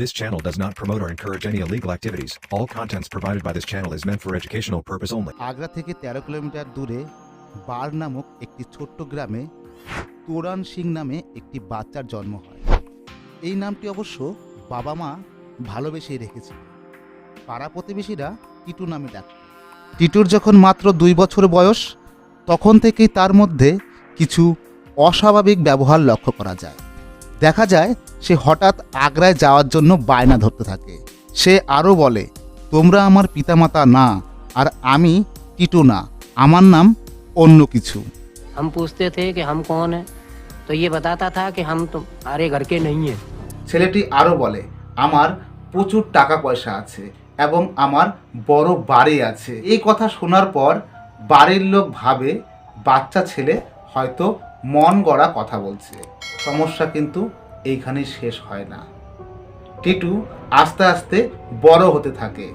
This channel does not promote or encourage any illegal activities. All contents provided by this channel is meant for educational purpose only. Agra থেকে তেরো kilometre দূরে বার নামক একটি ছোট্ট গ্রামে তোরান সিং নামে একটি বাচ্চার জন্ম হয় এই নামটি অবশ্য বাবা মা ভালোবেসেই রেখেছিল পাড়া প্রতিবেশীরা টিটু নামে ডাকত টিটুর যখন মাত্র দুই বছর বয়স, তখন থেকেই তার মধ্যে কিছু অস্বাভাবিক ব্যবহার লক্ষ্য করা যায় দেখা যায় সে হঠাৎ আগ্রায় যাওয়ার জন্য বায়না ধরতে থাকে সে আরও বলে তোমরা আমার পিতামাতা না আর আমি টিটু না আমার নাম অন্য কিছু हम पूछते थे कि हम कौन है तो ये बताता था कि हम तुम्हारे घर के नहीं हैं ছেলেটি আরও বলে আমার প্রচুর টাকা পয়সা আছে এবং আমার বড় বাড়ি আছে এই কথা শোনার পর বাড়ির লোক ভাবে বাচ্চা ছেলে হয়তো মন গড়া কথা বলছে। সমস্যা কিন্তু এইখানেই শেষ হয় না। টিটু আস্তে আস্তে বড় হতে থাকে।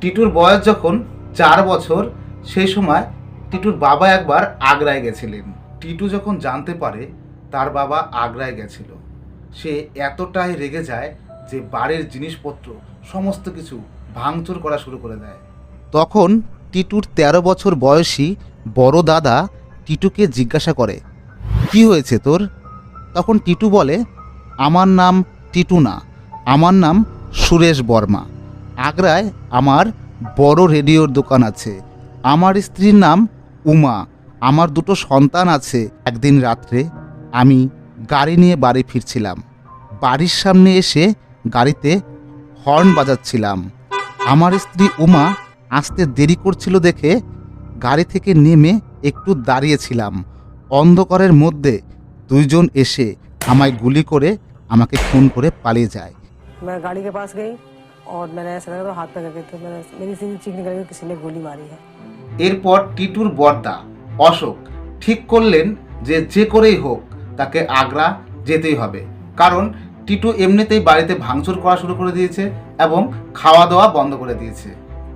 টিটুর বয়স যখন চার বছর, সেই সময় টিটুর বাবা একবার আগ্রায় গেছিলেন। টিটু যখন জানতে পারে, তার বাবা আগ্রায় গেছিল। সে এতটাই রেগে যায় যে বাড়ির জিনিসপত্র, সমস্ত কিছু ভাঙচুর করা শুরু করে দেয়। তখন টিটুর ১৩ বছর বয়সী বড় দাদা টিটুকে জিজ্ঞাসা করে কি হয়েছে তোর? তখন টিটু বলে, আমার নাম টিটু না, আমার নাম সুরেশ বর্মা। আগ্রায় আমার বড় রেডিওর দোকান আছে। আমার স্ত্রীর নাম উমা। আমার দুটো সন্তান আছে একদিন রাত্রে। আমি গাড়ি নিয়ে বাড়ি ফিরছিলাম। বাড়ির সামনে এসে গাড়িতে হর্ন বাজাচ্ছিলাম। আমার স্ত্রী উমা আসতে দেরি করছিল দেখে গাড়ি থেকে নেমে একটু দাঁড়িয়েছিলাম। অন্ধকারের মধ্যে দুইজন এসে আমায় গুলি করে আমাকে খুন করে পালিয়ে যায় मैं गाड़ी के पास गई और मैंने ऐसा लगा तो हाथ में करके तो मैंने मेरी सीधी चीख निकल गई किसी ने गोली मारी है এরপর টিটুর বর্দা অশোক ঠিক করলেন যে যে করেই হোক তাকে আগ্রা যেতেই হবে কারণ টিটু এমনিতেই বাড়িতে ভাঙচুর করা শুরু করে দিয়েছে এবং খাওয়া দাওয়া বন্ধ করে দিয়েছে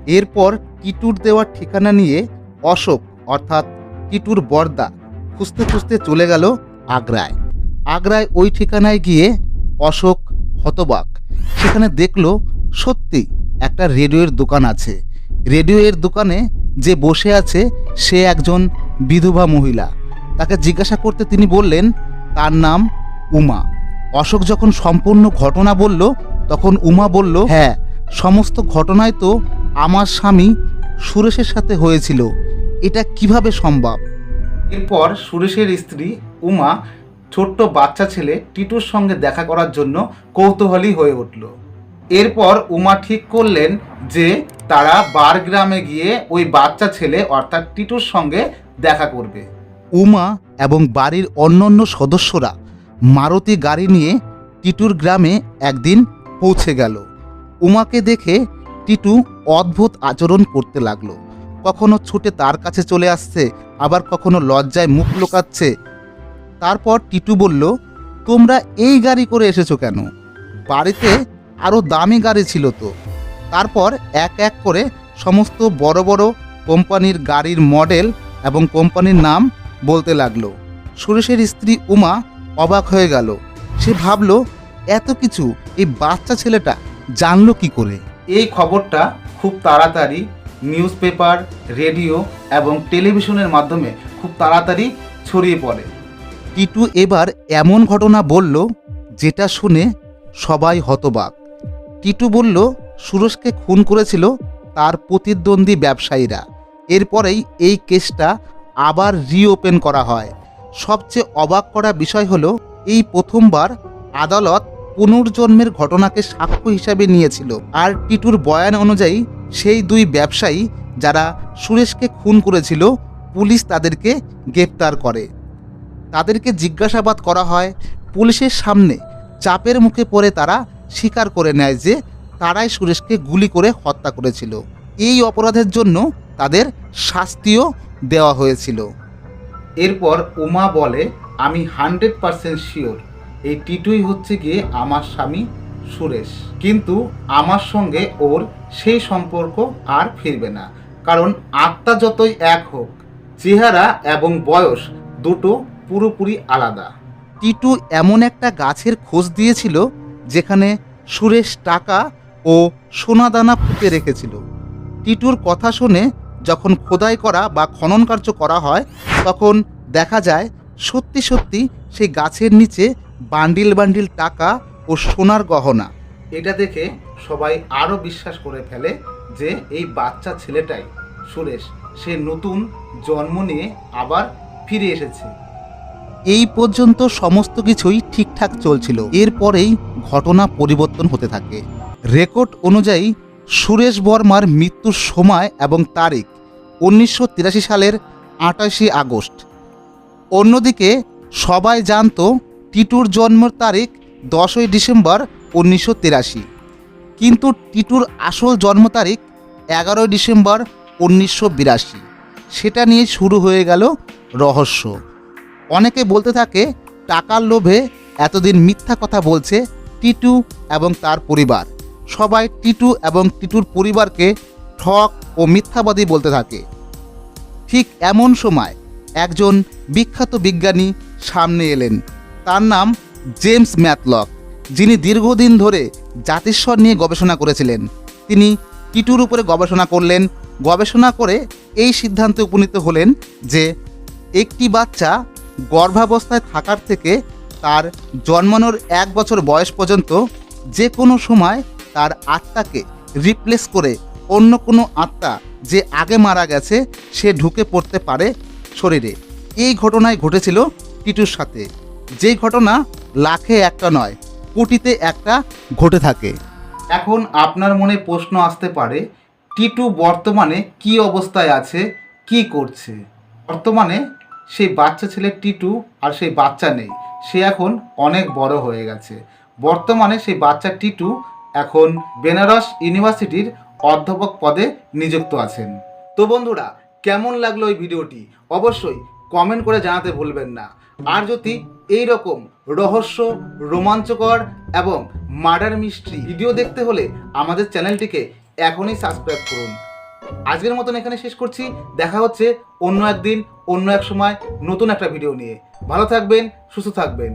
এরপর টিটুর দেওয়া ঠিকানা নিয়ে অশোক অর্থাৎ টিটুর বর্দা খুঁজতে খুঁজতে চলে গেল আগ্রায়। আগ্রায় ওই ঠিকানায় গিয়ে অশোক হতবাক। সেখানে দেখল সত্যি একটা রেডিওর দোকান আছে। রেডিওয়ের দোকানে যে বসে আছে সে একজন বিধবা মহিলা। তাকে জিজ্ঞাসা করতে তিনি বললেন, তার নাম উমা। অশোক যখন সম্পূর্ণ ঘটনা বলল, তখন উমা বলল হ্যাঁ সমস্ত ঘটনায় তো আমার স্বামী সুরেশের সাথে হয়েছিল। এটা কীভাবে সম্ভব? এরপর সুরেশের স্ত্রী উমা, ছোট্ট বাচ্চা ছেলে টিটুর সঙ্গে দেখা করার জন্য কৌতূহলী হয়ে উঠল। এরপর উমা ঠিক করলেন যে তারা বার গ্রামে গিয়ে ওই বাচ্চা ছেলে অর্থাৎ টিটুর সঙ্গে দেখা করবে। উমা এবং বাড়ির অন্যান্য সদস্যরা মারুতি গাড়ি নিয়ে টিটুর গ্রামে একদিন পৌঁছে গেল। উমাকে দেখে টিটু অদ্ভুত আচরণ করতে লাগল। কখনো ছুটে তার কাছে চলে আসছে আবার কখনো লজ্জায় মুখ লোকাচ্ছে? তারপর টিটু বলল, তোমরা এই গাড়ি করে এসেছ কেন? বাড়িতে আরও দামি গাড়ি ছিল তো। তারপর এক এক করে সমস্ত বড় বড় কোম্পানির গাড়ির মডেল এবং কোম্পানির নাম বলতে লাগল। সুরেশের স্ত্রী উমা অবাক হয়ে গেল। সে ভাবলো, এত কিছু, এই বাচ্চা ছেলেটা জানলো কি করে? এই খবরটা খুব তাড়াতাড়ি নিউজ পেপার রেডিও এবং টেলিভিশনের মাধ্যমে খুব তাড়াতাড়ি ছড়িয়ে পড়ে। টিটু এবার এমন ঘটনা বলল যেটা শুনে সবাই হতবাক। টিটু বলল, সুরজকে খুন করেছিল তার প্রতিদ্বন্দ্বী ব্যবসায়ীরা। এরপরেই এই কেসটা আবার রিওপেন করা হয়। সবচেয়ে অবাক করা বিষয় হলো, এই প্রথমবার আদালত পুনর্জন্মের ঘটনাকে সাক্ষ্য হিসাবে নিয়েছিল। আর টিটুর বয়ান অনুযায়ী সেই দুই ব্যবসায়ী যারা সুরেশকে খুন করেছিল, পুলিশ তাদেরকে গ্রেপ্তার করে। তাদেরকে জিজ্ঞাসাবাদ করা হয়, পুলিশের সামনে চাপের মুখে পড়ে তারা স্বীকার করে নেয় যে তারাই সুরেশকে গুলি করে হত্যা করেছিল। এই অপরাধের জন্য তাদের শাস্তিও দেওয়া হয়েছিল। এরপর উমা বলে, আমি হান্ড্রেড পারসেন্ট শিওর এই টিটুই হচ্ছে গিয়ে আমার স্বামী সুরেশ। কিন্তু আমার সঙ্গে ওর সেই সম্পর্ক আর ফিরবে না। কারণ আত্মা যতই এক হোক, চেহারা এবং বয়স দুটো পুরোপুরি আলাদা। টিটু এমন একটা গাছের খোঁজ দিয়েছিল, যেখানে সুরেশ টাকা ও সোনাদানা পুঁতে রেখেছিল। টিটুর কথা শুনে যখন খোদাই করা বা খনন কার্য করা হয়, তখন দেখা যায় সত্যি সত্যি সেই গাছের নিচে বান্ডিল বান্ডিল টাকা ও সোনার গহনা। এটা দেখে সবাই আরও বিশ্বাস করে ফেলে যে এই বাচ্চা ছেলেটাই সুরেশ। সে নতুন জন্ম নিয়ে আবার ফিরে এসেছে। এই পর্যন্ত সমস্ত কিছুই ঠিকঠাক চলছিল। এরপরেই ঘটনা পরিবর্তন হতে থাকে। রেকর্ড অনুযায়ী সুরেশ বর্মার মৃত্যুর সময় এবং তারিখ উনিশশো তিরাশি সালের আটাশে আগস্ট। অন্যদিকে সবাই জানতো টিটুর জন্মের তারিখ দশই ডিসেম্বর উনিশশো তিরাশি। কিন্তু টিটুর আসল জন্ম তারিখ এগারোই ডিসেম্বর উনিশশো বিরাশি। সেটা নিয়ে শুরু হয়ে গেল রহস্য। অনেকে বলতে থাকে, টাকার লোভে এতদিন মিথ্যা কথা বলছে টিটু এবং তার পরিবার। সবাই টিটু এবং টিটুর পরিবারকে ঠক ও মিথ্যাবাদী বলতে থাকে। ঠিক এমন সময় একজন বিখ্যাত বিজ্ঞানী সামনে এলেন। তার নাম জেমস ম্যাথলক যিনি দীর্ঘদিন ধরে জাতিস্বর নিয়ে গবেষণা করেছিলেন। তিনি টিটুর উপরে গবেষণা করলেন। গবেষণা করে এই সিদ্ধান্তে উপনীত হলেন যে, একটি বাচ্চা গর্ভাবস্থায় থাকার থেকে তার জন্মানোর এক বছর বয়স পর্যন্ত যে কোনো সময় তার আত্মাকে রিপ্লেস করে অন্য কোনো আত্মা যে আগে মারা গেছে, সে ঢুকে পড়তে পারে শরীরে। এই ঘটনায় ঘটেছিল টিটুর সাথে। যেই ঘটনা লাখে একটা নয়, কোটিতে একটা ঘটে থাকে। এখন আপনার মনে প্রশ্ন আসতে পারে, টিটু বর্তমানে কি অবস্থায় আছে, কি করছে? বর্তমানে সেই বাচ্চা ছেলে টিটু আর সেই বাচ্চা নেই, সে এখন অনেক বড় হয়ে গেছে। বর্তমানে সেই বাচ্চা টিটু এখন বেনারস ইউনিভার্সিটির অধ্যাপক পদে নিযুক্ত আছেন। তো বন্ধুরা, কেমন লাগল এই ভিডিওটি? অবশ্যই কমেন্ট করে জানাতে ভুলবেন না। আর যদি এই রকম রহস্য, রোমাঞ্চকর এবং মার্ডার মিস্ট্রি ভিডিও দেখতে হলে আমাদের চ্যানেলটিকে এখনই সাবস্ক্রাইব করুন। আজকের মতন এখানে শেষ করছি। দেখা হচ্ছে অন্য একদিন, অন্য এক সময় নতুন একটা ভিডিও নিয়ে। ভালো থাকবেন, সুস্থ থাকবেন।